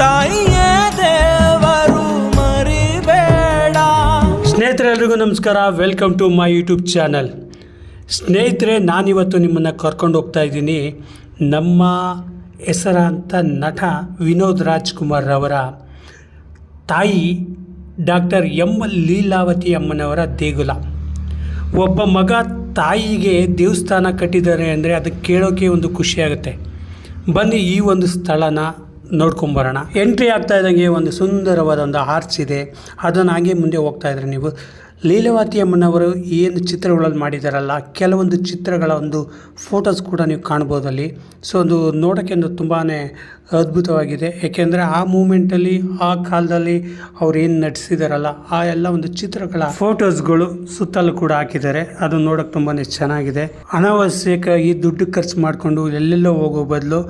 ತಾಯಿಯೇ ದೇವರು ಮರಿಬೇಡ. ಸ್ನೇಹಿತರೆ, ಎಲ್ರಿಗೂ ನಮಸ್ಕಾರ. Welcome to my YouTube channel ಸ್ನೇಹಿತರೆ, ನಾನಿವತ್ತು ನಿಮ್ಮನ್ನು ಕರ್ಕೊಂಡು ಹೋಗ್ತಾ ಇದ್ದೀನಿ. ನಮ್ಮ ಹೆಸರಾಂತ ನಟ ವಿನೋದ್ ರಾಜ್ಕುಮಾರ್ ಅವರ ತಾಯಿ ಡಾಕ್ಟರ್ ಎಂ ಲೀಲಾವತಿ ಅಮ್ಮನವರ ದೇಗುಲ. ಒಬ್ಬ ಮಗ ತಾಯಿಗೆ ದೇವಸ್ಥಾನ ಕಟ್ಟಿದ್ದಾರೆ ಅಂದರೆ ಅದಕ್ಕೆ ಕೇಳೋಕೆ ಒಂದು ಖುಷಿಯಾಗುತ್ತೆ ಬನ್ನಿ ಈ ಒಂದು ಸ್ಥಳನ ನೋಡ್ಕೊಂಬರೋಣ. ಎಂಟ್ರಿ ಆಗ್ತಾ ಇದ್ದಂಗೆ ಒಂದು ಸುಂದರವಾದ ಒಂದು ಆರ್ಚ್ ಇದೆ. ಅದನ್ನು ಹಾಗೆ ಮುಂದೆ ಹೋಗ್ತಾ ಇದ್ರೆ ನೀವು. ಲೀಲಾವತಿ ಅಮ್ಮನವರು ಏನು ಚಿತ್ರಗಳಲ್ಲಿ ಮಾಡಿದಾರಲ್ಲ, ಕೆಲವೊಂದು ಚಿತ್ರಗಳ ಒಂದು ಫೋಟೋಸ್ ಕೂಡ ನೀವು ಕಾಣ್ಬೋದಲ್ಲಿ ಸೊ ಒಂದು ನೋಡೋಕ್ಕೆ ಒಂದು ತುಂಬಾ ಅದ್ಭುತವಾಗಿದೆ. ಏಕೆಂದರೆ ಆ ಮೂಮೆಂಟಲ್ಲಿ ಆ ಕಾಲದಲ್ಲಿ ಅವ್ರು ಏನು ನಟಿಸಿದಾರಲ್ಲ, ಆ ಎಲ್ಲ ಒಂದು ಚಿತ್ರಗಳ ಫೋಟೋಸ್ಗಳು ಸುತ್ತಲೂ ಕೂಡ ಹಾಕಿದ್ದಾರೆ. ಅದು ನೋಡೋಕೆ ತುಂಬಾ ಚೆನ್ನಾಗಿದೆ. ಅನಾವಶ್ಯಕ ಈ ದುಡ್ಡು ಖರ್ಚು ಮಾಡಿಕೊಂಡು ಎಲ್ಲೆಲ್ಲೋ ಹೋಗೋ ಬದಲು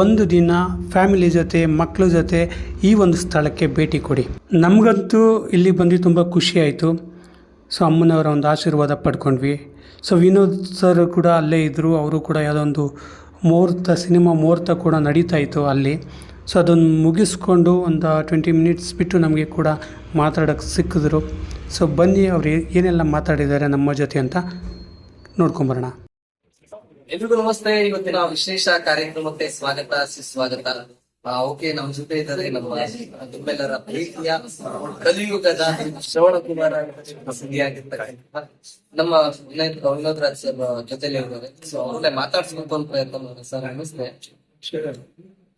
ಒಂದು ದಿನ ಫ್ಯಾಮಿಲಿ ಜೊತೆ ಮಕ್ಕಳ ಜೊತೆ ಈ ಒಂದು ಸ್ಥಳಕ್ಕೆ ಭೇಟಿ ಕೊಡಿ. ನಮಗಂತೂ ಇಲ್ಲಿ ಬಂದು ತುಂಬ ಖುಷಿ ಆಯಿತು. ಸೊ ಅಮ್ಮನವರ ಒಂದು ಆಶೀರ್ವಾದ ಪಡ್ಕೊಂಡ್ವಿ. ಸೊ ವಿನೋದ್ ಸರ್ ಕೂಡ ಅಲ್ಲೇ ಇದ್ದರು ಅವರು ಕೂಡ ಯಾವುದೊಂದು ಮುಹೂರ್ತ, ಸಿನಿಮಾ ಮುಹೂರ್ತ ಕೂಡ ನಡೀತಾ ಇತ್ತು ಅಲ್ಲಿ. ಸೊ ಅದನ್ನು ಮುಗಿಸ್ಕೊಂಡು ಒಂದು ಟ್ವೆಂಟಿ ಮಿನಿಟ್ಸ್ ಬಿಟ್ಟು ನಮಗೆ ಕೂಡ ಮಾತಾಡೋಕ್ಕೆ ಸಿಕ್ಕಿದ್ರು. ಸೊ ಬನ್ನಿ, ಅವರು ಏನೆಲ್ಲ ಮಾತಾಡಿದ್ದಾರೆ ನಮ್ಮ ಜೊತೆ ಅಂತ ನೋಡ್ಕೊಂಬರೋಣ. ಎಲ್ರಿಗೂ ನಮಸ್ತೆ. ಇವತ್ತಿನ ವಿಶೇಷ ಕಾರ್ಯಕ್ರಮಕ್ಕೆ ಸ್ವಾಗತ, ಸುಸ್ವಾಗತ. ಓಕೆ, ನಮ್ ಜೊತೆ ಇದ್ದಾರೆ ನಮ್ಮ ನಿಮ್ಮೆಲ್ಲರ ಪ್ರೀತಿಯ ಕಲಿಯುಗದ ಶ್ರವಣ ಕುಮಾರ ನಮ್ಮ ವಿನೋದ್ ವಿನೋದ್ ರಾಜ್ ಸರ್ ಜೊತೆಲಿ ಇದ್ದಾರೆ. ಸೊ ಅವ್ರನ್ನೇ ಮಾತಾಡ್ಸ್ಬೇಕು ಅಂತ ಪ್ರಯತ್ನ ಮಾಡಿ ಸರ್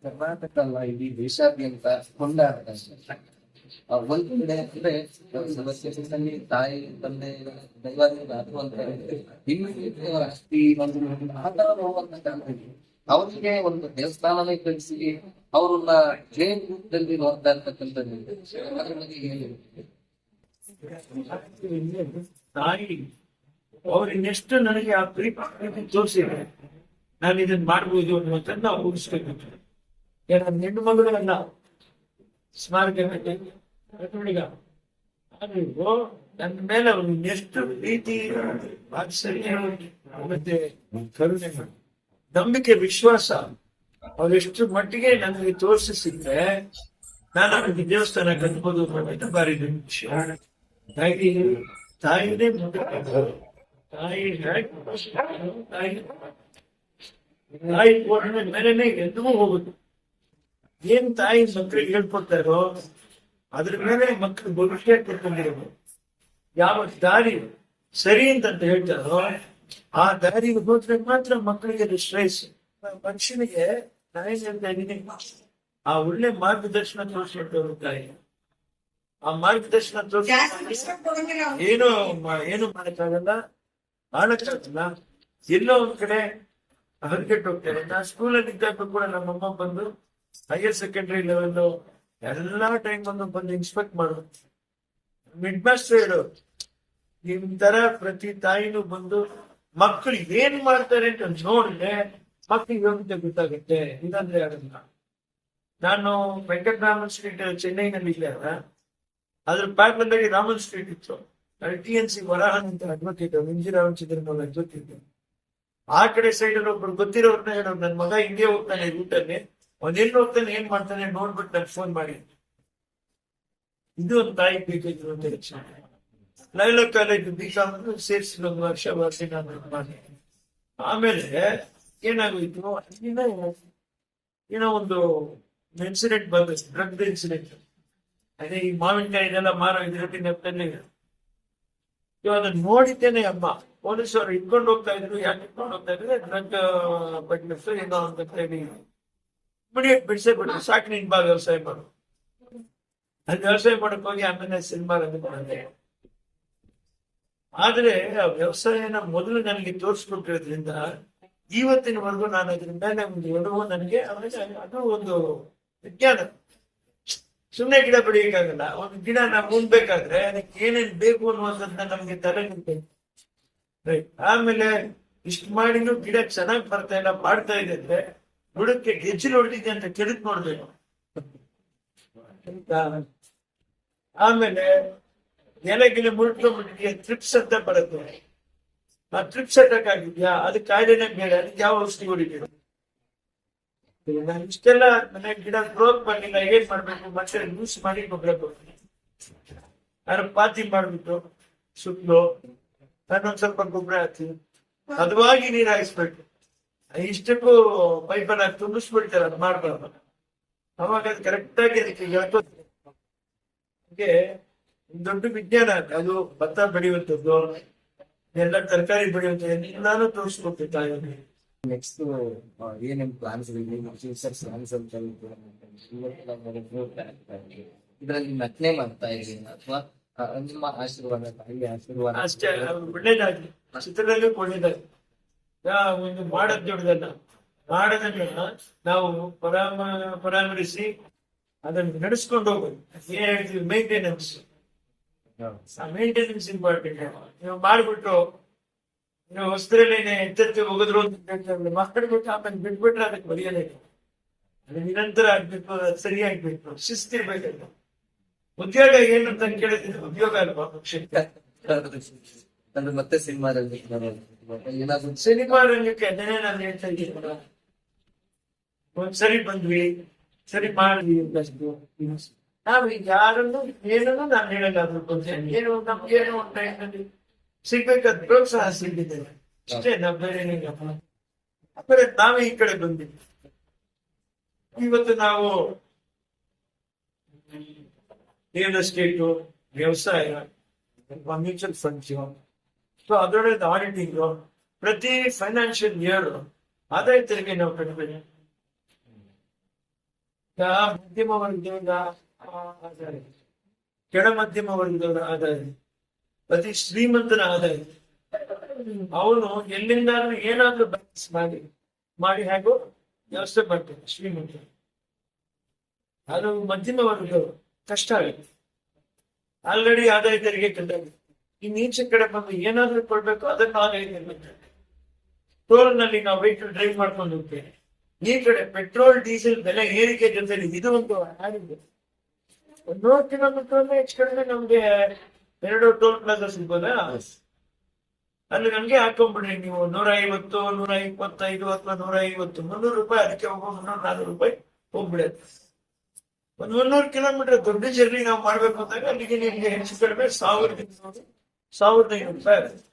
ಕರ್ನಾಟಕ ಅಲ್ಲ ಇಡೀ ದೇಶಾದ್ಯಂತ ಒಂದ್ ಕಡೆ ಅಂದ್ರೆ ತಾಯಿ, ತಂದೆ ದೈವಾದಿಂದ ಅಂತ ಇನ್ನು ಒಂದು ಕಾಲದಲ್ಲಿ ಅವರಿಗೆ ಒಂದು ದೇವಸ್ಥಾನನೇ ಕಳಿಸಿ ಅವ್ರನ್ನ ಜೈನ್ ರೂಪದಲ್ಲಿ ನೋಡ್ತಾ ಇರ್ತಕ್ಕಂಥದ್ದು ಅದ್ರ ಬಗ್ಗೆ ತಾಯಿ, ಅವ್ರು ಇನ್ನೆಷ್ಟು ನನಗೆ ಆ ಪ್ರೀತಿ ತೋರಿಸಿದ್ರೆ ನಾನು ಇದನ್ನ ಮಾಡ್ಬೋದು ಅನ್ನೋದನ್ನ ನಾವು ಊಹಿಸ್ಬೇಕು ನನ್ನ ಹೆಣ್ಣು ಮಗಳನ್ನ ಸ್ಮಾರಕ ಅದು ನನ್ನ ಮೇಲೆ ಅವ್ರು ಇನ್ನೆಷ್ಟು ಪ್ರೀತಿ ವಾತ್ಸಲ್ಯ ಮತ್ತೆ ಕರುಣೆ. ನಂಬಿಕೆ, ವಿಶ್ವಾಸ ಅವರೆಷ್ಟು ಮಟ್ಟಿಗೆ ನನಗೆ ತೋರಿಸಿದ್ರೆ ನಾನು ಅವ್ರಿಗೆ ದೇವಸ್ಥಾನ ಕಟ್ಬೋದು ಅನ್ನೋದು ಬಾರಿ ವಿಷಯ ಹಾಗಾಗಿ ತಾಯಿನೇ ತಾಯಿ ತಾಯಿ ತಾಯಿ ಎಂದಿಗೂ ಹೋಗುದು. ಏನ್ ತಾಯಿ ಮಕ್ಕಳಿಗೆ ಹೇಳ್ಕೊಡ್ತಾರೋ, ಅದ್ರ ಮೇಲೆ ಮಕ್ಕಳು ಭವಿಷ್ಯ ಕೊಟ್ಕೊಂಡಿರೋದು ಯಾವ ದಾರಿ ಸರಿ ಅಂತ ಹೇಳ್ತಾರೋ, ಆ ದಾರಿಗೆ ಹೋದ್ರೆ ಮಾತ್ರ ಮಕ್ಕಳಿಗೆ ಅದು ಶ್ರೇಯಸ್ಸು. ಮನುಷ್ಯನಿಗೆ ಆ ಒಳ್ಳೆ ಮಾರ್ಗದರ್ಶನ ತೋರಿಸಿಟ್ಟವರು ತಾಯಿ ಆ ಮಾರ್ಗದರ್ಶನ ಏನು ಏನು ಮಾಡಕ್ಕಾಗಲ್ಲ. ಮಾಡಕ್ಕಾಗಲ್ಲ ಎಲ್ಲೋ ಒಂದ್ ಕಡೆ ಹರಿಕೆಟ್ಟು ಹೋಗ್ತಾರೆ. ನಾ ಸ್ಕೂಲಲ್ಲಿ ಇದ್ದಾಗ ಕೂಡ ನಮ್ಮಮ್ಮ ಬಂದು ಹೈಯರ್ ಸೆಕೆಂಡರಿ ಲೆವೆಲ್ ಎಲ್ಲಾ ಟೈಮ್ ಬಂದು ಬಂದು ಇನ್ಸ್ಪೆಕ್ಟ್ ಮಾಡು. ಮಿಡ್ ಮಾಸ್ಟರ್ ಹೇಳು. ನಿಮ್ ತರ ಪ್ರತಿ ತಾಯಿನೂ ಬಂದು ಮಕ್ಕಳು ಏನ್ ಮಾಡ್ತಾರೆ ಅಂತ ನೋಡಿದ್ರೆ ಮಕ್ಕಳಿಗೆ ಯೋಗ್ಯತೆ ಗೊತ್ತಾಗುತ್ತೆ. ಇದಂದ್ರೆ ಆಗಲ್ಲ ನಾನು ವೆಂಕಟರಾಮನ್ ಸ್ಟ್ರೀಟ್ ಚೆನ್ನೈನಲ್ಲಿ ಇಲ್ಲ ಅದ್ರ ಪಕ್ಕದಲ್ಲಿ ರಾಮನ್ ಸ್ಟ್ರೀಟ್ ಇತ್ತು. ನಾನು ಟಿ ಎನ್ ಸಿ ವರಾಹನ್ ಅಂತ ಅಡ್ವೊಕೇಟ್ ಇಂಜಿರಾವ್ ಚಿತ್ರನವರ ಗೊತ್ತಿದ್ದೆ ಆ ಕಡೆ ಸೈಡ್ ಅಲ್ಲಿ ಒಬ್ರು ಗೊತ್ತಿರೋರ್ನ ಹೇಳೋರು ನನ್ ಮಗ ಹಿಂಗೆ ಹೋಗ್ತಾನೆ ರೂಟಲ್ಲಿ ಅವ್ನ್ ಎಲ್ಲಿ ಹೋಗ್ತಾನೆ, ಏನ್ ಮಾಡ್ತಾನೆ ನೋಡ್ಬಿಟ್ಟು ನನ್ ಫೋನ್ ಮಾಡಿ. ಇದು ಒಂದು ತಾಯಿ ಬೇಕಾಗಿರುವಂತ ಲಕ್ಷಣ. ಲೈಲ ಕಾಲೇಜ್ ಬಿ ಕಾಮ್ ಸೇರಿಸಿ ಒಂದು ವರ್ಷ ಆಮೇಲೆ ಏನಾಗೋಯ್ತು? ಅಲ್ಲಿಂದ ಏನೋ ಒಂದು ಇನ್ಸಿಡೆಂಟ್ ಬಂದ ಡ್ರಗ್ ಇನ್ಸಿಡೆಂಟ್ ಅದೇ ಈ ಮಾವಿನಕಾಯಿ ಇದೆಲ್ಲ ಮಾರೋ ಇದ್ರೆ ನೆಪದಲ್ಲಿ ಇವಾಗ ನೋಡಿದ್ದೇನೆ ಅಮ್ಮ. ಪೊಲೀಸರು ಇಟ್ಕೊಂಡು ಹೋಗ್ತಾ ಇದ್ರು ಯಾಕೆ ಇಟ್ಕೊಂಡು ಹೋಗ್ತಾ ಇದ್ರೆ? ಡ್ರಗ್ ಬಡ್ನೆಸ್ ಏನೋ ಅಂತ ಹೇಳಿ. ಇಮಿಡಿಯೇಟ್ ಬಿಡಿಸೇ ಬಿಡ್ರು ಸಾಕು ನಿನ್ ಬಾ ವ್ಯವಸಾಯ ಮಾಡು. ಅದ್ ವ್ಯವಸಾಯ ಮಾಡಕ್ ಹೋಗಿ ಆಮೇಲೆ ಸಿನಿಮಾ ಮಾಡಿದೆ ಆದ್ರೆ ಆ ವ್ಯವಸಾಯನ ಮೊದಲು ನನಗೆ ತೋರಿಸ್ಕೊಟ್ಟಿರೋದ್ರಿಂದ ಇವತ್ತಿನವರೆಗೂ ನಾನು ಅದರಿಂದ ನಮ್ದು ಒಂದು ನನಗೆ ಅದು ಒಂದು ವಿಜ್ಞಾನ. ಸುಮ್ಮನೆ ಗಿಡ ಬೆಳೆಯಕ್ಕಾಗಲ್ಲ ಒಂದು ಗಿಡ ನಾವು ಉಣ್ಬೇಕಾದ್ರೆ ಅದಕ್ಕೆ ಏನೇನ್ ಬೇಕು ಅನ್ನುವಂಥದ್ದನ್ನ ನಮ್ಗೆ ತಲೆ ನಿಲ್ಬೇಕು ರೈಟ್ ಆಮೇಲೆ ಇಷ್ಟು ಮಾಡಿನೂ ಗಿಡ ಚೆನ್ನಾಗಿ ಬರ್ತಾ ಇಲ್ಲ, ಮಾಡ್ತಾ ಇದೆ ಅಂದ್ರೆ ಬುಡಕ್ಕೆ ಗೆಜ್ಜಲು ಹೊಡೆದಿದೆ ಅಂತ ಕೆಳಕ್ ನೋಡ್ಬೇಕು? ಆಮೇಲೆ ಎಲೆ ಗಿಲೆ ಮುಟ್ಟಿಗೆ ಟ್ರಿಪ್ಸ್ ಅಂತ ಬರುತ್ತೆ. ಆ ಟ್ರಿಪ್ಸ್ ಅಟ್ಯಾಕ್ ಆಗಿದ್ಯಾ? ಅದು ಕಾಯಿಲೆನೇ ಬೇಡ. ಅದಕ್ಕೆ ಯಾವ ಔಷಧಿ ಈಗ ನಾನು ಇಷ್ಟೆಲ್ಲ ಮನೆ ಗಿಡ ಗ್ರೋತ್ ಮಾಡಿಲ್ಲ ಏನ್ ಮಾಡ್ಬೇಕು? ಮತ್ತೆ ಯೂಸ್ ಮಾಡಿ ಗೊಬ್ಬರ ಕೊಡ್ತೀನಿ ನಾನು ಪಾತಿ ಮಾಡ್ಬಿಟ್ಟು ಸುತ್ತಲು ನಾನೊಂದ್ ಸ್ವಲ್ಪ ಗೊಬ್ಬರ ಹಾಕ್ತೀನಿ ಹದವಾಗಿ ನೀರ್ ಹಾಯಿಸ್ಬೇಕು. ಇಷ್ಟಕ್ಕೂ ಪೈಪನ್ನ ತುಂಬಿಸ್ಬಿಡ್ತಾರೆ, ಅದು ಮಾಡ್ಬಾರ್ದು. ಅವಾಗ ಅದು ಕರೆಕ್ಟ್ ಆಗಿ ಅದಕ್ಕೆ. ಹೀಗೆ ದೊಡ್ಡ ವಿಜ್ಞಾನ. ಅದು ಭತ್ತ ಬೆಳೆಯುವಂಥದ್ದು ಎಲ್ಲ ತರಕಾರಿ ಬೆಳೆಯುತ್ತೆ. ಎಲ್ಲಾನು ತೋರಿಸ್ಕೊಡ್ತಾ ಇದ್ದೀನಿ ನೆಕ್ಸ್ಟ್ ಏನೇನ್ ಪ್ಲಾನ್ಸ್ ಫ್ಯೂಚರ್ ಪ್ಲಾನ್ಸ್ ಅಂತ ಇದರಲ್ಲಿ ನಟನೆ ಮಾಡ್ತಾ ಇದ್ದೀನಿ. ಅಥವಾ ನಿಮ್ಮ ಆಶೀರ್ವಾದ ತಾಯಿ ಆಶೀರ್ವಾದ. ಅಷ್ಟೇ ಒಳ್ಳೇದಾಗಿ ಒಳ್ಳೇದಾಗ್ಲಿ. ಚಿತ್ರದಲ್ಲಿ ಒಳ್ಳೇದಾಗಿ ಒಂದು ಮಾಡದ್ ದೊಡ್ಡದನ್ನ ಮಾಡದನ್ನ ನಾವು ಪರಾಮ ಪರಾಮರಿಸಿ ಅದನ್ನು ನಡೆಸ್ಕೊಂಡು ಹೋಗೋದು. ಮೇಂಟೆನೆನ್ಸ್ ಮೇಂಟೆನೆನ್ಸ್ ಇಂಪಾರ್ಟೆಂಟ್ ನೀವು ಮಾಡಿಬಿಟ್ಟು ನೀವು ಹೊಸದ್ರಲ್ಲೇನೆ ಎತ್ತೆತ್ತಿ ಹೋಗಿದ್ರು ಅಂತ. ಮಾಡ್ಬಿಟ್ಟು ಆಮೇಲೆ ಬಿಟ್ಬಿಟ್ರೆ ಅದಕ್ಕೆ ಬರೆಯಲೇ ಇಲ್ಲ. ಅದು ನಿರಂತರ ಆಗ್ಬೇಕು ಅದು ಸರಿಯಾಗ್ಬೇಕು ಶಿಸ್ತಿರ್ಬೇಕಲ್ಲ ಉದ್ಯೋಗ ಏನು ಅಂತ ಕೇಳಿದ್ರೆ ಉದ್ಯೋಗ ಅಲ್ವಾ ಅಂದ್ರೆ ಮತ್ತೆ ಸಿನಿಮಾದಲ್ಲಿ ಏನಾದ್ರು ಸಿನಿಮಾ ರಂಗಕ್ಕೆ ಅದನ್ನೇ ನಾನು ಹೇಳ್ತಾ ಇದ್ದೀನಿ ಒಂದ್ಸರಿ ಬಂದ್ವಿ ಸರಿ ಮಾಡಿದ್ವಿ ಅಂತಷ್ಟು ನಾವು ಈಗ ಯಾರನ್ನು ಏನನ್ನು ನಾನು ಹೇಳಲ್ಲ ಅದ್ರ ಬಗ್ಗೆ ಏನು ನಮ್ಗೆ ಏನೋ ಒಂದು ಟೈಮ್ನಲ್ಲಿ ಸಿಗ್ಬೇಕಾದ ಪ್ರೋತ್ಸಾಹ ಸಿಕ್ಕಿದೆ ಅಷ್ಟೇ ನಾವು ಬೇರೆ ಏನಿಲ್ಲ ಆಮೇಲೆ ನಾವೇ ಈ ಕಡೆ ಬಂದಿದ್ವಿ ಇವತ್ತು ನಾವು ರಿಯಲ್ ಎಸ್ಟೇಟು ವ್ಯವಸಾಯ ಮ್ಯೂಚುವಲ್ ಫಂಡ್ಸ್ ಸೊ ಅದರೊಳಗೆ ಆಡಿಟಿಂಗ್ ಪ್ರತಿ ಫೈನಾನ್ಷಿಯಲ್ ಇಯರ್ ಆದಾಯ ತೆರಿಗೆ ನಾವು ಕಟ್ಟಬೇಕು ಈಗ ಮಧ್ಯಮ ವರ್ಗದವರ ಆದಾಯ ಕೆಳ ಮಧ್ಯಮ ವರ್ಗದವರ ಆದಾಯ ಅತಿ ಶ್ರೀಮಂತನ ಆದಾಯ ಅವನು ಎಲ್ಲಿಂದಾದ್ರೂ ಏನಾದ್ರೂ ಬ್ಯಾಲೆನ್ಸ್ ಮಾಡಿ ಮಾಡಿ ಹಾಗೂ ವ್ಯವಸ್ಥೆ ಮಾಡ್ತಾನೆ ಶ್ರೀಮಂತ. ಅದು ಮಧ್ಯಮ ವರ್ಗದವರು ಕಷ್ಟ ಆಗುತ್ತೆ. ಆಲ್ರೆಡಿ ಆದಾಯ ತೆರಿಗೆ ಕಟ್ಟಾಗಿದೆ ಈ ಈಚೆ ಕಡೆ ಬಂದು ಏನಾದ್ರೂ ಕೊಡ್ಬೇಕು, ಅದನ್ನ ಆದಾಯ ಟೋಲ್ನಲ್ಲಿ ನಾವು ವೆಹಿಕಲ್ ಡ್ರೈವ್ ಮಾಡ್ಕೊಂಡು ಹೋಗ್ತೇವೆ. ಈ ಕಡೆ ಪೆಟ್ರೋಲ್ ಡೀಸೆಲ್ ಬೆಲೆ ಏರಿಕೆ ಜೊತೆ ಇದು ಒಂದು ಒಂದು ನೂರು ಕಿಲೋಮೀಟರ್ ಹೆಚ್ಚು ಕಡಿಮೆ ನಮ್ಗೆ ಎರಡು ಟೋಲ್ ಪ್ಲಾಜಾ ಸಿಗ್ಬೋದಾ ಅಲ್ಲಿ ನಮ್ಗೆ ಹಾಕೊಂಡ್ಬಿಡ್ರಿ ನೀವು. ನೂರ ಐವತ್ತು ನೂರ ಇಪ್ಪತ್ತೈದು ಅಥವಾ ನೂರ ಐವತ್ತು ಮುನ್ನೂರು ರೂಪಾಯಿ ಅದಕ್ಕೆ ಒಬ್ಬ ಮುನ್ನೂರ ನಾಲ್ಕು ರೂಪಾಯಿ ಹೋಗ್ಬಿಡುತ್ತೆ. ಒಂದ್ ಮುನ್ನೂರು ಕಿಲೋಮೀಟರ್ ದೊಡ್ಡ ಜರ್ನಿ ನಾವು ಮಾಡ್ಬೇಕು ಅಂದಾಗ ಅಲ್ಲಿಗೆ ನಿಮ್ಗೆ ಹೆಚ್ಚು ಕಡಿಮೆ ಸಾವಿರದ ಸಾವಿರದ ಐನೂರು ರೂಪಾಯಿ ಆಗುತ್ತೆ.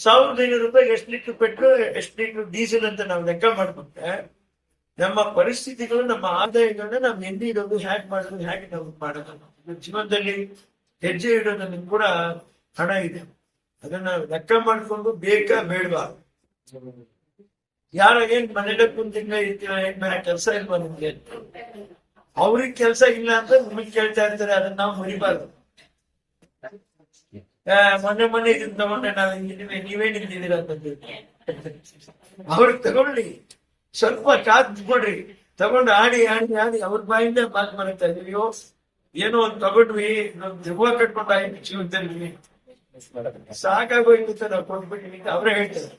ಸಾವಿರದ ಐನೂರು ರೂಪಾಯಿ ಎಷ್ಟು ಲೀಟರ್ ಪೆಟ್ರೋಲ್ ಎಷ್ಟು ಲೀಟರ್ ಡೀಸೆಲ್ ಅಂತ ನಾವು ಲೆಕ್ಕ ಮಾಡ್ಕೊಂಡ್ರೆ ನಮ್ಮ ಪರಿಸ್ಥಿತಿಗಳು, ನಮ್ಮ ಆದಾಯಗಳನ್ನ ನಾವು ಎಲ್ಲಿ ಇಡೋದು ಹ್ಯಾಕ್ ಮಾಡೋದು ಹೇಗೆ ನಾವು ಮಾಡೋದು. ನಮ್ಮ ಜೀವನದಲ್ಲಿ ಹೆಜ್ಜೆ ಇಡೋದ್ರಲ್ಲಿ ಕೂಡ ಹಣ ಇದೆ. ಅದನ್ನ ಲೆಕ್ಕ ಮಾಡ್ಕೊಂಡು ಬೇಕಾ ಬೇಡವಾ? ಯಾರ ಏನ್ ಮನೇಲಿ ಕುಂತಿಂಗ ಇರ್ತೀರ ಏನ್ ಕೆಲಸ ಇಲ್ವಾ ನಿಮ್ಗೆ? ಅವ್ರಿಗೆ ಕೆಲಸ ಇಲ್ಲ ಅಂತ ನಿಮಗ್ ಕೇಳ್ತಾ ಇರ್ತಾರೆ, ಅದನ್ನ ನಾವು ಮರಿಬಾರ್ದು. ಮೊನ್ನೆ ಮೊನ್ನೆ ಇದನ್ನ ತಗೊಂಡೆ ನಾವು ನೀವೇನಿದ್ದೀರಾ ಅಂತ ಅವ್ರಿಗೆ ತಗೊಳ್ಳಿ. ಸ್ವಲ್ಪ ಕಾತ್ ಕೊಡ್ರಿ. ತಗೊಂಡು ಆಡಿ ಆಡಿ ಆಡಿ ಅವ್ರ ಬಾಯಿಂದ ಮಾತು ಮಾಡ್ತಾ ಇದೀವಿ ಏನೋ ಒಂದ್ ತಗೊಂಡ್ವಿ, ನಮ್ ದೆವ್ವ ಕಟ್ಕೊಂಡು ಆಯ್ತು ಜೀವನದಲ್ಲಿ. ಸಾಕಾಗೋಯ್ತು ನಾವು ಕೊಟ್ಬಿಟ್ಟಿವಿ ಅವರೇ ಹೇಳ್ತಾರೆ.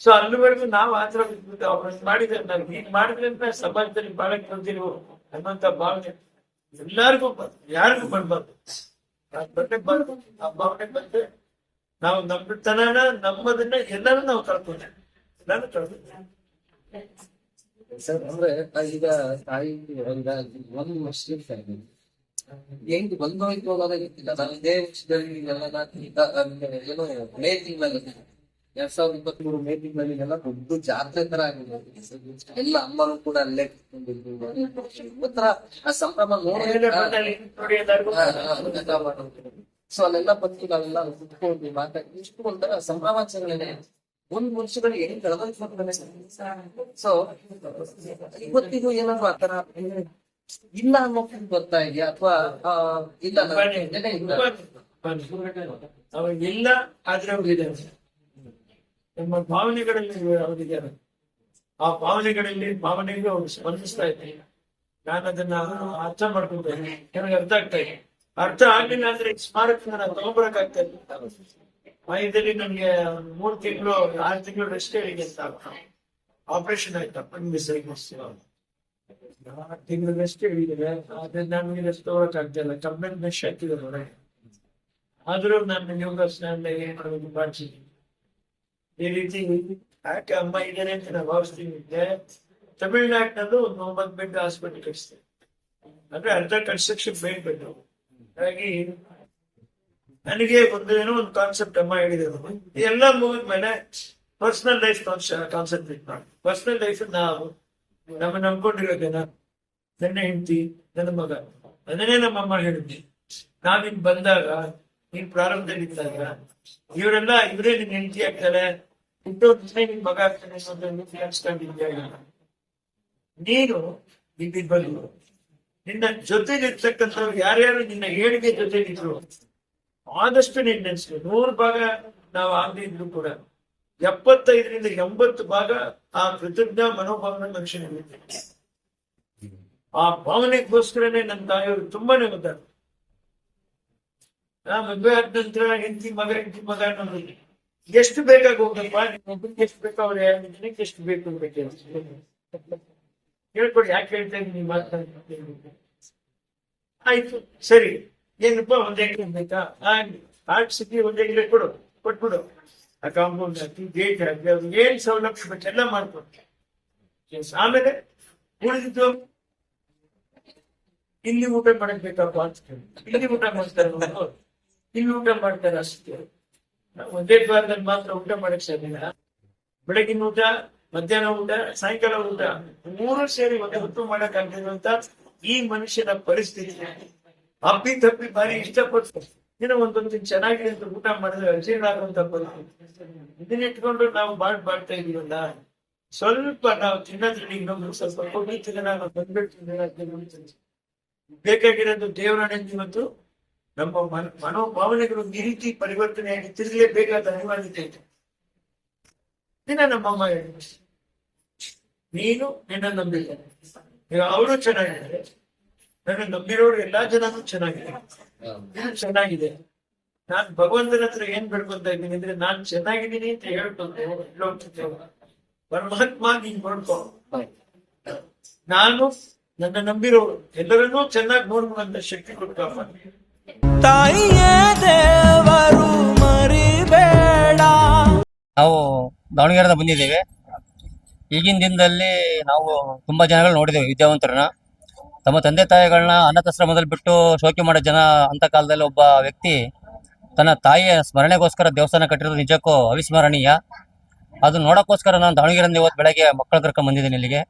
ಸೊ ಅಲ್ಲಿವರೆಗೂ ನಾವು ಆತರ ಬಿಟ್ಬಿಟ್ಟು ಅವ್ರ ಮಾಡಿದ್ರೆ ನಾವು ಹೀಗ್ ಮಾಡಿದ್ರೆ ಅಂತ ಸಮಾಜದಲ್ಲಿ ಬಾಳಕ್ ಬಂದಿರೋ ಅನ್ನೋಂತ ಭಾವನೆ ಎಲ್ಲಾರ್ಗೂ ಯಾರಿಗೂ ಬರ್ಬಾರ್ದು ಬಾರ್ದು. ಆ ಭಾವನೆ ಬಂದ್ರೆ ನಾವು ನಮ್ಮತನನ ನಮ್ಮದನ್ನ ಎಲ್ಲರೂ ನಾವು ಕಳ್ಕೊಂಡೆ ಎಲ್ಲರೂ ಕಳ್ಕೊಂಡೆ ಸರ್ ಅಂದ್ರೆ ಈಗ ತಾಯಿ ಈಗ ಒಂದು ವರ್ಷ ಫ್ಯಾಮಿಲಿ ಹೆಂಗ್ ಬಂದೋಯ್ತು ಹೋಯ್ತು ಗೊತ್ತಿಲ್ಲ. ನಾನು ಇದೇ ವರ್ಷದಲ್ಲಿ ಏನು ಮೇ ತಿಂಗಳಲ್ಲಿ ಎರಡ್ ಸಾವಿರದ ಇಪ್ಪತ್ತ್ ಮೂರು ಮೇ ತಿಂಗಳಲ್ಲಿ ಎಲ್ಲ ದೊಡ್ಡ ಜಾತ್ರೆ ತರ ಆಗಿದೆ. ಎಲ್ಲ ಅಮ್ಮರು ಕೂಡ ಅಲ್ಲೇ ಕುತ್ಕೊಂಡಿದ್ರು. ಒಂಥರ ಆ ಸಂಭ್ರಮ ನೋಡಿ ಸೊ ಅಲ್ಲೆಲ್ಲ ಬಂದು ನಾವೆಲ್ಲ ಕುತ್ಕೊಂಡು ಮಾತಾಡಿ ಇಷ್ಟು ಒಂಥರ ಸಂಭ್ರಮಾಚರಣೆ. ಒಂದ್ ಕಳೆದೋಯ್ತು ಸೊ ಇವತ್ತಿಗೂ ಏನಾದ್ರು ತರ ಇಲ್ಲ ಅನ್ನೋ ಫೀಲ್ ಬರ್ತಾ ಇದೆಯಾ? ಅಥವಾ ಇಲ್ಲ ಇಲ್ಲ. ಆದ್ರೆ ಇದೆ ನಮ್ಮ ಭಾವನೆಗಳಲ್ಲಿ ಅವರಿದ್ದಾರೆ ಆ ಭಾವನೆಗಳಲ್ಲಿ ಭಾವನೆಗೆ ಅವ್ರು ಸ್ಪಂದಿಸ್ತಾ ಇದ್ದೆ ನಾನು ಅದನ್ನ ಅರ್ಥ ಮಾಡ್ಕೊಳ್ತೇನೆ. ನನಗೆ ಅರ್ಥ ಆಗ್ತಾ ಇದೆ. ಅರ್ಥ ಆಗ್ಲಿಲ್ಲ ಅಂದ್ರೆ ಸ್ಮಾರಕ ನಾನು ತಗೊಂಡ್ಬರಕ್ ಆಗ್ತಾ ಇಲ್ಲ. ಮೈದಲ್ಲಿ ನನ್ಗೆ ಮೂರ್ ತಿಂಗಳು, ಆರು ತಿಂಗಳು ರೆಸ್ಟ್ ಹೇಳಿದೆ ಅಂತ ಆಪರೇಷನ್ ಆಯ್ತಪ್ಪ ನಿಮ್ಗೆ ಸರಿ ಆರು ತಿಂಗಳು ರೆಸ್ಟ್ ಹೇಳಿದ್ರೆ ಆದ್ರೆ ನನ್ಗೆ ರೆಸ್ಟ್ ತಗೊಳಕ್ ಆಗ್ತಾ ಇಲ್ಲ ಕಬ್ಬಿನ ಹಾಕಿದ್ದಾರೆ ಹೊರಗೆ ಆದ್ರೂ ನಾನು ಯೋಗಾಸನ ಏನ್ ಮಾಡೋದು ಮಾಡ್ತೀನಿ. ಈ ರೀತಿ ಯಾಕೆ ಅಮ್ಮ ಇದೇನೆ ಅಂತ ನಾನು ಭಾವಿಸ್ತೀನಿ ತಮಿಳ್ನಾಡಿನಲ್ಲೂ ಒಂದು ಒಂಬತ್ತು ಬೆಡ್ ಹಾಸ್ಪಿಟಲ್ ಕಟ್ಟಿಸ್ತಾರೆ ಅಂದ್ರೆ ಅರ್ಧ ಕನ್ಸ್ಟ್ರಕ್ಷನ್ ಬೇಡ. ಹಾಗಾಗಿ ನನಗೆ ಒಂದು ಏನೋ ಒಂದು ಕಾನ್ಸೆಪ್ಟ್ ಅಮ್ಮ ಹೇಳಿದ್ರು. ಎಲ್ಲ ಮುಗಿದ್ಮೇಲೆ ಪರ್ಸನಲ್ ಲೈಫ್ ಕಾನ್ಸೆಂಟ್ರೇಟ್ ಮಾಡಿ. ಪರ್ಸನಲ್ ಲೈಫ್ ನಾವು ನಮ್ಮ ನಂಬ್ಕೊಂಡಿರೋ ಜನ, ನನ್ನ ಹೆಂಡತಿ, ನನ್ನ ಮಗ, ಅದನ್ನೇ ನಮ್ಮಮ್ಮ ಹೇಳಿದ್ವಿ. ನಾವಿನ್ ಬಂದಾಗ, ನೀನ್ ಪ್ರಾರಂಭದಲ್ಲಿ ಇದ್ದಾಗ ಇವರೆಲ್ಲ ಇವರೇ ನಿನ್ ಹೆಂಡತಿ ಆಗ್ತಾರೆ. ಹುಟ್ಟೋದ್ರೆ ನಿನ್ ಮಗ ಆಗ್ತಾನೆ ನೀನು ಬಂದು ನಿನ್ನ ಜೊತೆಲಿರ್ತಕ್ಕಂಥವ್ರು ಯಾರ್ಯಾರು ನಿನ್ನ ಏಳಿಗೆ ಜೊತೆಲಿದ್ರು ಆದಷ್ಟು ನೀನ್ ನೆನ್ಸ್ಕೊ. ನೂರು ಭಾಗ ನಾವು ಆಗದೆ ಇದ್ರು ಕೂಡ ಎಪ್ಪತ್ತೈದರಿಂದ ಎಂಬತ್ತು ಭಾಗ ಆ ಕೃತಜ್ಞ ಮನೋಭಾವನೆ ಮನುಷ್ಯನಿಗೆ. ಆ ಭಾವನೆಗೋಸ್ಕರನೇ ನನ್ನ ತಾಯಿಯವರು ತುಂಬಾನೇ ಒದ್ದಾಡ ನಾ ಮದುವೆ ಆದ ನಂತರ ಹೆಂಡತಿ ಮಗ ಹೆಂಡತಿ ಮಗ ಅನ್ನೋದು ಎಷ್ಟು ಬೇಕಾಗಿ ಹೋಗಪ್ಪ ನಿಮ್ಮೊಬ್ಬರಿಗೆ ಎಷ್ಟು ಬೇಕು ಅವ್ರ ನಿನಗೆ ಎಷ್ಟು ಬೇಕು ಬೇಕು ಹೇಳ್ಕೊಡಿ ಯಾಕೆ ಹೇಳ್ತಾ ಇದ್ದೀನಿ ಮಾತಾಡ್ತೀನಿ ಆಯ್ತು, ಸರಿ. ಏನಪ್ಪ ಒಂದ್ ಎಕರೆ ಬೇಕಾ ಆರ್ಟ್ ಸಿಟಿ ಒಂದ್ ಎಕರೆ ಕೊಡು, ಕೊಟ್ಬಿಡು. ಆ ಕಾಂಪೌಂಡ್ ಹಾಕಿ ಗೇಟ್ ಹಾಕಿ ಅವ್ರಿಗೆ ಏನ್ ಸೌಲಭ್ಯ ಬೇಕು ಎಲ್ಲ ಆಮೇಲೆ ಉಳಿದಿದ್ದು? ಇಲ್ಲಿ ಊಟ ಮಾಡಕ್ ಬೇಕಪ್ಪ ಅಂತ. ಇಲ್ಲಿ ಊಟ ಮಾಡ್ತಾರೆ. ಇಲ್ಲಿ ಊಟ ಮಾಡ್ತಾರೆ ಅಷ್ಟೇ ಒಂದೇ ದ್ವಾರದಲ್ಲಿ ಮಾತ್ರ ಊಟ ಮಾಡಕ್ ಸಾಧ್ಯ ಬೆಳಗಿನ ಊಟ, ಮಧ್ಯಾಹ್ನ ಊಟ, ಸಾಯಂಕಾಲ ಊಟ, ಮೂರು ಸೇರಿ ಒಂದು ಹೊತ್ತು ಮಾಡಕ್ ಅಂತ ಈ ಮನುಷ್ಯನ ಪರಿಸ್ಥಿತಿ. ಅಪ್ಪಿ ತಪ್ಪಿ ಬಾರಿ ಇಷ್ಟಪಟ್ಟು ಏನೋ ಒಂದೊಂದು ಚೆನ್ನಾಗಿ ಅಂತ ಊಟ ಮಾಡಿದ್ರೆ ಪರಿಸ್ಥಿತಿ ಇದನ್ನ ಇಟ್ಕೊಂಡು ನಾವು ಬಾಳ್ ಬಾಳ್ತಾ ಇದೀವಲ್ಲ. ಸ್ವಲ್ಪ ನಾವು ತಿನ್ನೋದ್ರಲ್ಲಿ ಇನ್ನೊಂದು ಸ್ವಲ್ಪ ಕೊಬ್ಬರಿ ತಿನ್ನ ಬಂದ್ಬಿಟ್ಟು ಬೇಕಾಗಿರೋದು ದೇವರ ನೆಂದಿ ಇವತ್ತು ನಮ್ಮ ಮನ, ಮನೋಭಾವನೆಗಳು ಈ ರೀತಿ ಪರಿವರ್ತನೆಯಾಗಿ ತಿರುಗಲೇಬೇಕಾದ ಅನಿವಾರ್ಯತೆ ಇದೆ. ದಿನ ನಮ್ಮಮ್ಮ ಹೇಳಿ. ನೀನು ನಿನ್ನ ನಂಬಿಲ್ಲ ಈಗ ಅವರು ಚೆನ್ನಾಗಿದ್ದಾರೆ. ನನ್ನ ನಂಬಿರೋರು ಎಲ್ಲಾ ಜನನು ಚೆನ್ನಾಗಿದೆ. ಚೆನ್ನಾಗಿದೆ. ನಾನ್ ಭಗವಂತನ ಹತ್ರ ಏನ್ ಬೇಡ್ಕೊಂತ ಇದ್ದೀನಿ ಅಂದ್ರೆ ನಾನ್ ಚೆನ್ನಾಗಿದ್ದೀನಿ ಅಂತ ಹೇಳ್ಕೊಂಡು ಪರಮಾತ್ಮ ನೀನ್ ನೋಡ್ಕೊ. ನಾನು ನನ್ನ ನಂಬಿರೋರು ಎಲ್ಲರನ್ನೂ ಚೆನ್ನಾಗಿ ನೋಡುವಂತ ಶಕ್ತಿ ಕೊಡ್ತಪ್ಪ ತಾಯಿಯೇ ದೇವರು ಮರಿಬೇಡ. ನಾವು ದಾವಣಗೆರೆದ ಬಂದಿದ್ದೇವೆ. ಈಗಿನ ದಿನದಲ್ಲಿ ನಾವು ತುಂಬಾ ಜನಗಳು ನೋಡಿದ್ದೇವೆ ವಿದ್ಯಾವಂತರನ್ನ. ತಮ್ಮ ತಂದೆ ತಾಯಿಗಳನ್ನ ಅನಾಥಾಶ್ರಮದಲ್ಲಿ ಬಿಟ್ಟು ಶೋಕಿ ಮಾಡೋ ಜನ ಅಂತ ಕಾಲದಲ್ಲಿ ಒಬ್ಬ ವ್ಯಕ್ತಿ ತನ್ನ ತಾಯಿಯ ಸ್ಮರಣೆಗೋಸ್ಕರ ದೇವಸ್ಥಾನ ಕಟ್ಟಿರೋದು ನಿಜಕ್ಕೂ ಅವಿಸ್ಮರಣೀಯ. ಅದು ನೋಡೋಕ್ಕೋಸ್ಕರ ನಾನು ದಾವಣಗೆರೆಯಿಂದ ಇವತ್ತು ಬೆಳಗ್ಗೆ ಮಕ್ಕಳ ಕರ್ಕೊಂಡ್ ಬಂದಿದ್ದೀನಿ ಇಲ್ಲಿಗೆ.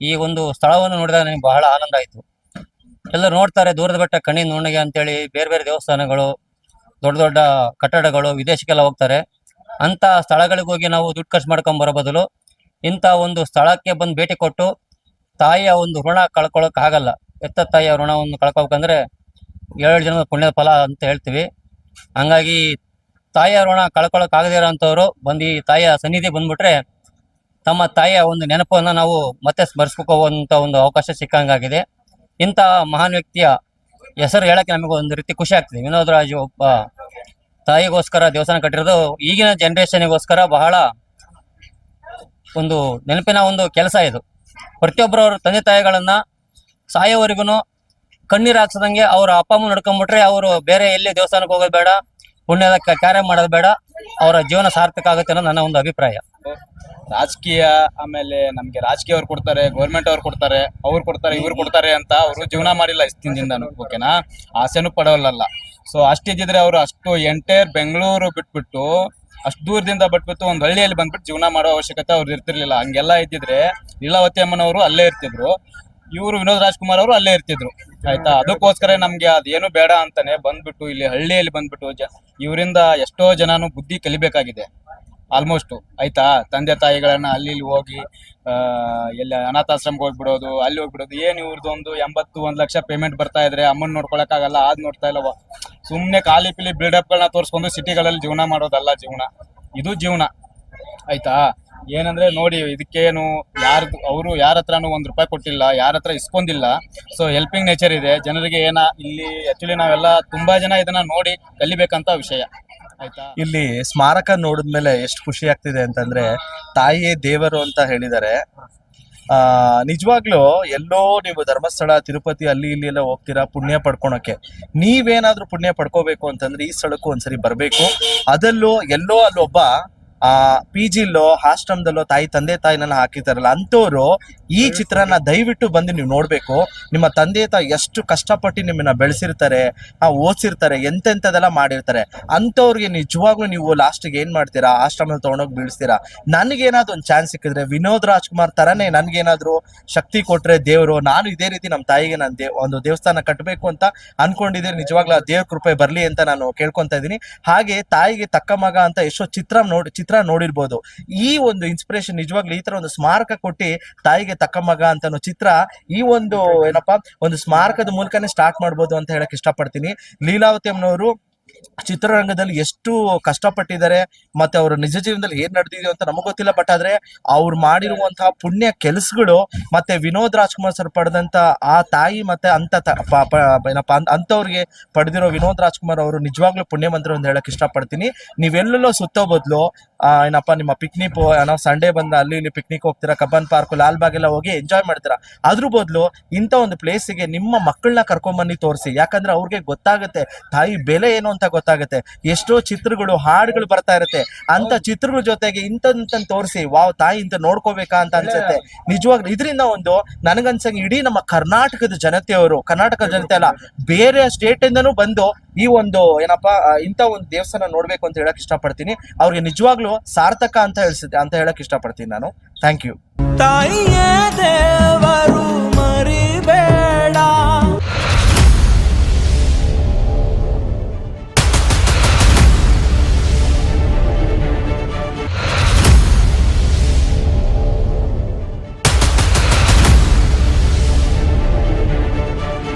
ಈ ಒಂದು ಸ್ಥಳವನ್ನು ನೋಡಿದಾಗ ನನಗೆ ಬಹಳ ಆನಂದ ಆಯಿತು. ಎಲ್ಲರೂ ನೋಡ್ತಾರೆ, ದೂರದ ಬೆಟ್ಟ, ಕಣ್ಣಿನ ನುಣ್ಣಗೆ ಅಂತೇಳಿ ಬೇರೆ ಬೇರೆ ದೇವಸ್ಥಾನಗಳು, ದೊಡ್ಡ ದೊಡ್ಡ ಕಟ್ಟಡಗಳು, ವಿದೇಶಕ್ಕೆಲ್ಲ ಹೋಗ್ತಾರೆ. ಅಂತ ಸ್ಥಳಗಳಿಗೆ ಹೋಗಿ ನಾವು ದುಡ್ಡು ಖರ್ಚು ಮಾಡ್ಕೊಂಡ್ ಬರೋ ಬದಲು ಇಂಥ ಒಂದು ಸ್ಥಳಕ್ಕೆ ಬಂದು ಭೇಟಿ ಕೊಟ್ಟು ತಾಯಿಯ ಒಂದು ಋಣ ಕಳ್ಕೊಳಕ್ ಆಗಲ್ಲ. ಎತ್ತ ತಾಯಿಯ ಋಣವನ್ನು ಕಳ್ಕೊಬೇಕಂದ್ರೆ ಏಳು ಜನದ ಪುಣ್ಯದ ಫಲ ಅಂತ ಹೇಳ್ತೀವಿ. ಹಂಗಾಗಿ ತಾಯಿಯ ಋಣ ಕಳ್ಕೊಳಕ್ ಆಗದೇ ಇರೋಂಥವ್ರು ಬಂದು ಈ ತಾಯಿಯ ಸನ್ನಿಧಿ ಬಂದ್ಬಿಟ್ರೆ ತಮ್ಮ ತಾಯಿಯ ಒಂದು ನೆನಪನ್ನ ನಾವು ಮತ್ತೆ ಸ್ಮರಿಸ್ಕೋವಂತ ಒಂದು ಅವಕಾಶ ಸಿಕ್ಕಂಗಾಗಿದೆ. ಇಂಥ ಮಹಾನ್ ವ್ಯಕ್ತಿಯ ಹೆಸರು ಹೇಳಕ್ಕೆ ನಮಗೆ ಒಂದು ರೀತಿ ಖುಷಿ ಆಗ್ತದೆ. ವಿನೋದ್ ರಾಜು ಒಬ್ಬ ತಾಯಿಗೋಸ್ಕರ ದೇವಸ್ಥಾನ ಕಟ್ಟಿರೋದು ಈಗಿನ ಜನರೇಷನ್ಗೋಸ್ಕರ ಬಹಳ ಒಂದು ನೆನಪಿನ ಒಂದು ಕೆಲಸ ಇದು. ಪ್ರತಿಯೊಬ್ಬರವ್ರ ತಂದೆ ತಾಯಿಗಳನ್ನ ಸಾಯೋವರೆಗೂ ಕಣ್ಣೀರ್ ಹಾಕ್ಸದಂಗೆ ಅವ್ರ ಅಪ್ಪ, ಅಮ್ಮ ನಡ್ಕೊಂಡ್ಬಿಟ್ರೆ ಅವರು ಬೇರೆ ಎಲ್ಲಿ ದೇವಸ್ಥಾನಕ್ಕೆ ಹೋಗೋದು ಬೇಡ ಪುಣ್ಯದ ಕಾರ್ಯ ಮಾಡೋದು ಬೇಡ ಅವರ ಜೀವನ ಸಾರ್ಥಕ ಆಗುತ್ತೆ ಅನ್ನೋ ನನ್ನ ಒಂದು ಅಭಿಪ್ರಾಯ. ರಾಜಕೀಯ ಆಮೇಲೆ ನಮ್ಗೆ ರಾಜಕೀಯ ಅವ್ರು ಕೊಡ್ತಾರೆ ಗೌರ್ಮೆಂಟ್ ಅವ್ರು ಕೊಡ್ತಾರೆ ಅವ್ರು ಕೊಡ್ತಾರೆ, ಇವ್ರು ಕೊಡ್ತಾರೆ ಅಂತ ಅವರು ಜೀವನ ಮಾಡಿಲ್ಲ ಇಷ್ಟಿನ ದಿನ ಓಕೆನಾ ಆಸೆನೂ ಪಡೋಲ್ಲ ಸೊ ಅಷ್ಟಿದ್ದಿದ್ರೆ ಅವರು ಅಷ್ಟು ಎಂಟೈರ್ ಬೆಂಗಳೂರು ಬಿಟ್ಬಿಟ್ಟು ಅಷ್ಟು ದೂರದಿಂದ ಬಟ್ಬಿಟ್ಟು ಒಂದು ಹಳ್ಳಿಯಲ್ಲಿ ಬಂದ್ಬಿಟ್ಟು ಜೀವನ ಮಾಡೋ ಅವಶ್ಯಕತೆ ಅವ್ರು ಇರ್ತಿರ್ಲಿಲ್ಲ. ಹಂಗೆಲ್ಲ ಇದ್ದಿದ್ರೆ ಲೀಲಾವತಿ ಅಮ್ಮನವರು ಅಲ್ಲೇ ಇರ್ತಿದ್ರು. ಇವರು ವಿನೋದ್ ರಾಜ್ಕುಮಾರ್ ಅವರು ಅಲ್ಲೇ ಇರ್ತಿದ್ರು. ಆಯ್ತಾ? ಅದಕ್ಕೋಸ್ಕರ ನಮ್ಗೆ ಅದೇನು ಬೇಡ ಅಂತಾನೆ ಬಂದ್ಬಿಟ್ಟು ಇಲ್ಲಿ ಹಳ್ಳಿಯಲ್ಲಿ ಬಂದ್ಬಿಟ್ಟು ಇವರಿಂದ ಎಷ್ಟೋ ಜನನು ಬುದ್ಧಿ ಕಲಿಬೇಕಾಗಿದೆ. ಆಲ್ಮೋಸ್ಟ್. ಆಯ್ತಾ? ತಂದೆ ತಾಯಿಗಳನ್ನ ಅಲ್ಲಿ ಇಲ್ಲಿ ಹೋಗಿ ಎಲ್ಲ ಅನಾಥಾಶ್ರಮಕ್ಕೆ ಹೋಗ್ಬಿಡೋದು, ಅಲ್ಲಿ ಹೋಗ್ಬಿಡೋದು, ಏನ್ ಇವ್ರದ್ದು ಒಂದು ಎಂಬತ್ತು, ಒಂದ್ ಲಕ್ಷ ಪೇಮೆಂಟ್ ಬರ್ತಾ ಇದ್ರೆ ಅಮ್ಮನ್ ನೋಡ್ಕೊಳಕ್ ಆಗಲ್ಲ ಅದ್ ನೋಡ್ತಾ ಇಲ್ಲವ. ಸುಮ್ನೆ ಖಾಲಿ ಪಿಲಿ ಬಿಲ್ಡಪ್ ಗಳನ್ನ ತೋರಿಸ್ಕೊಂಡು ಸಿಟಿಗಳಲ್ಲಿ ಜೀವನ ಮಾಡೋದಲ್ಲ ಜೀವನ. ಇದು ಜೀವನ. ಆಯ್ತಾ? ಏನಂದ್ರೆ ನೋಡಿ, ಇದಕ್ಕೇನು ಯಾರ್ದು, ಅವರು ಯಾರ ಹತ್ರನೂ ಒಂದ್ ರೂಪಾಯಿ ಕೊಟ್ಟಿಲ್ಲ, ಯಾರ ಹತ್ರ ಇಸ್ಕೊಂಡಿಲ್ಲ. ಸೊ ಹೆಲ್ಪಿಂಗ್ ನೇಚರ್ ಇದೆ. ಜನರಿಗೆ ಏನ, ಇಲ್ಲಿ ಆಕ್ಚುಲಿ ನಾವೆಲ್ಲ ತುಂಬಾ ಜನ ಇದನ್ನ ನೋಡಿ ಕಲಿಬೇಕಂತ ವಿಷಯ. ಆಯ್ತಾ? ಇಲ್ಲಿ ಸ್ಮಾರಕ ನೋಡಿದ್ಮೇಲೆ ಎಷ್ಟು ಖುಷಿ ಆಗ್ತಿದೆ ಅಂತಂದ್ರೆ, ತಾಯಿಯೇ ದೇವರು ಅಂತ ಹೇಳಿದ್ದಾರೆ. ಆ, ನಿಜವಾಗ್ಲೂ ಎಲ್ಲೋ ನೀವು ಧರ್ಮಸ್ಥಳ, ತಿರುಪತಿ ಅಲ್ಲಿ ಇಲ್ಲಿ ಎಲ್ಲ ಹೋಗ್ತೀರಾ ಪುಣ್ಯ ಪಡ್ಕೊಳಕ್ಕೆ? ನೀವೇನಾದ್ರೂ ಪುಣ್ಯ ಪಡ್ಕೋಬೇಕು ಅಂತಂದ್ರೆ ಈ ಸ್ಥಳಕ್ಕೂ ಒಂದ್ಸರಿ ಬರ್ಬೇಕು. ಅದಲ್ಲೂ ಎಲ್ಲೋ ಅಲ್ಲೊಬ್ಬ ಆ ಪಿ ಜಿಲ್ಲೋ ಆಶ್ರಮದಲ್ಲೋ ತಾಯಿ ತಂದೆ ತಾಯಿನೆಲ್ಲ ಹಾಕಿರ್ತಾರಲ್ಲ ಅಂತವರು ಈ ಚಿತ್ರನ ದಯವಿಟ್ಟು ಬಂದು ನೀವು ನೋಡ್ಬೇಕು. ನಿಮ್ಮ ತಂದೆ ತಾಯಿ ಎಷ್ಟು ಕಷ್ಟಪಟ್ಟು ನಿಮ್ಮನ್ನ ಬೆಳೆಸಿರ್ತಾರೆ ಆ ಓದಿಸಿರ್ತಾರೆ ಎಂತೆಂತದೆಲ್ಲ ಮಾಡಿರ್ತಾರೆ. ಅಂತವ್ರಿಗೆ ನಿಜವಾಗ್ಲೂ ನೀವು ಲಾಸ್ಟಿಗೆ ಏನ್ ಮಾಡ್ತೀರಾ? ಆಶ್ರಮದಲ್ಲಿ ತಗೊಂಡೋಗಿ ಬೀಳಿಸ್ತೀರಾ? ನನಗೇನಾದ್ರು ಒಂದು ಚಾನ್ಸ್ ಸಿಕ್ಕಿದ್ರೆ ವಿನೋದ್ ರಾಜ್ಕುಮಾರ್ ತರನೇ ನನ್ಗೇನಾದ್ರು ಶಕ್ತಿ ಕೊಟ್ರೆ ದೇವರು ನಾನು ಇದೇ ರೀತಿ ನಮ್ಮ ತಾಯಿಗೆ ನಾನು ದೇ ಒಂದು ದೇವಸ್ಥಾನ ಕಟ್ಟಬೇಕು ಅಂತ ಅನ್ಕೊಂಡಿದ್ರೆ ನಿಜವಾಗ್ಲೂ ಆ ದೇವ್ರ ಕೃಪೆ ಬರ್ಲಿ ಅಂತ ನಾನು ಕೇಳ್ಕೊಂತ ಇದ್ದೀನಿ. ಹಾಗೆ ತಾಯಿಗೆ ತಕ್ಕ ಮಗ ಅಂತ ಎಷ್ಟೋ ಚಿತ್ರ ನೋಡಿ ಚಿತ್ರ ನೋಡಿರ್ಬೋದು. ಈ ಒಂದು ಇನ್ಸ್ಪಿರೇಷನ್ ನಿಜವಾಗ್ಲೂ ಈ ತರ ಒಂದು ಸ್ಮಾರಕ ಕೊಟ್ಟು ತಾಯಿಗೆ ತಕ್ಕ ಮಗ ಅಂತ ಚಿತ್ರ ಈ ಒಂದು ಏನಪ್ಪಾ ಒಂದು ಸ್ಮಾರಕದ ಮೂಲಕನೇ ಸ್ಟಾರ್ಟ್ ಮಾಡ್ಬೋದು ಅಂತ ಹೇಳಕ್ ಇಷ್ಟಪಡ್ತೀನಿ. ಲೀಲಾವತಿ ಅಮ್ಮನವರು ಚಿತ್ರರಂಗದಲ್ಲಿ ಎಷ್ಟು ಕಷ್ಟಪಟ್ಟಿದ್ದಾರೆ, ಮತ್ತೆ ಅವರ ನಿಜ ಜೀವನದಲ್ಲಿ ಏನ್ ನಡೆದಿದೆ ಅಂತ ನಮಗ್ ಗೊತ್ತಿಲ್ಲ ಬಟ್ ಆದ್ರೆ ಅವ್ರು ಮಾಡಿರುವಂತಹ ಪುಣ್ಯ ಕೆಲಸಗಳು ಮತ್ತೆ ವಿನೋದ್ ರಾಜ್ಕುಮಾರ್ ಸರ್ ಪಡೆದಂತ ಆ ತಾಯಿ ಮತ್ತೆ ಅಂತ ಏನಪ್ಪಾ ಅಂತ- ಅಂತವ್ರಿಗೆ ಪಡೆದಿರೋ ವಿನೋದ್ ರಾಜ್ಕುಮಾರ್ ಅವರು ನಿಜವಾಗ್ಲೂ ಪುಣ್ಯಮಂತ್ರ ಅಂತ ಹೇಳಕ್ ಇಷ್ಟಪಡ್ತೀನಿ. ನೀವೆಲ್ಲೆಲ್ಲೋ ಸುತ್ತೋ ಬದಲು ಏನಪ್ಪಾ ನಿಮ್ಮ ಪಿಕ್ನಿಕ್ ಏನೋ ಸಂಡೇ ಬಂದ ಅಲ್ಲಿ ಇಲ್ಲಿ ಪಿಕ್ನಿಕ್ ಹೋಗ್ತೀರಾ, ಕಬ್ಬನ್ ಪಾರ್ಕ್ ಲಾಲ್ ಬಾಗ್ ಎಲ್ಲ ಹೋಗಿ ಎಂಜಾಯ್ ಮಾಡ್ತೀರಾ? ಅದ್ರ ಬದ್ಲು ಇಂಥ ಒಂದು ಪ್ಲೇಸಿಗೆ ನಿಮ್ಮ ಮಕ್ಕಳನ್ನ ಕರ್ಕೊಂಬನ್ನಿ ತೋರಿಸಿ, ಯಾಕಂದ್ರೆ ಅವ್ರಿಗೆ ಗೊತ್ತಾಗುತ್ತೆ ತಾಯಿ ಬೆಲೆ ಏನು ಅಂತ ಗೊತ್ತಾಗುತ್ತೆ. ಎಷ್ಟೋ ಚಿತ್ರಗಳು ಹಾಡುಗಳು ಬರ್ತಾ ಇರುತ್ತೆ. ಅಂತ ಚಿತ್ರಗಳ ಜೊತೆಗೆ ಇಂಥ ತೋರಿಸಿ ವಾವ್ ತಾಯಿ ಇಂತ ನೋಡ್ಕೋಬೇಕಾ? ಅಂತ ಅನ್ಸುತ್ತೆ. ನಿಜವಾಗ್ಲೂ ಇದರಿಂದ ಒಂದು ನನಗನ್ಸಂಗೆ ಇಡೀ ನಮ್ಮ ಕರ್ನಾಟಕದ ಜನತೆಯವರು ಕರ್ನಾಟಕ ಜನತೆ ಅಲ್ಲ ಬೇರೆ ಸ್ಟೇಟ್ ಇಂದನೂ ಬಂದು ಈ ಒಂದು ಏನಪ್ಪಾ ಇಂತ ಇಂಥ ಒಂದು ದೇವಸ್ಥಾನ ನೋಡ್ಬೇಕು ಅಂತ ಹೇಳಕ್ ಇಷ್ಟಪಡ್ತೀನಿ. ಅವ್ರಿಗೆ ನಿಜವಾಗ್ಲೂ ಸಾರ್ಥಕ ಅಂತ ಹೇಳ್ಸುತ್ತೆ ಅಂತ ಹೇಳಕ್ ಇಷ್ಟಪಡ್ತೀನಿ ನಾನು. Thank you. ತಾಯಿಯೇ ದೇವರು.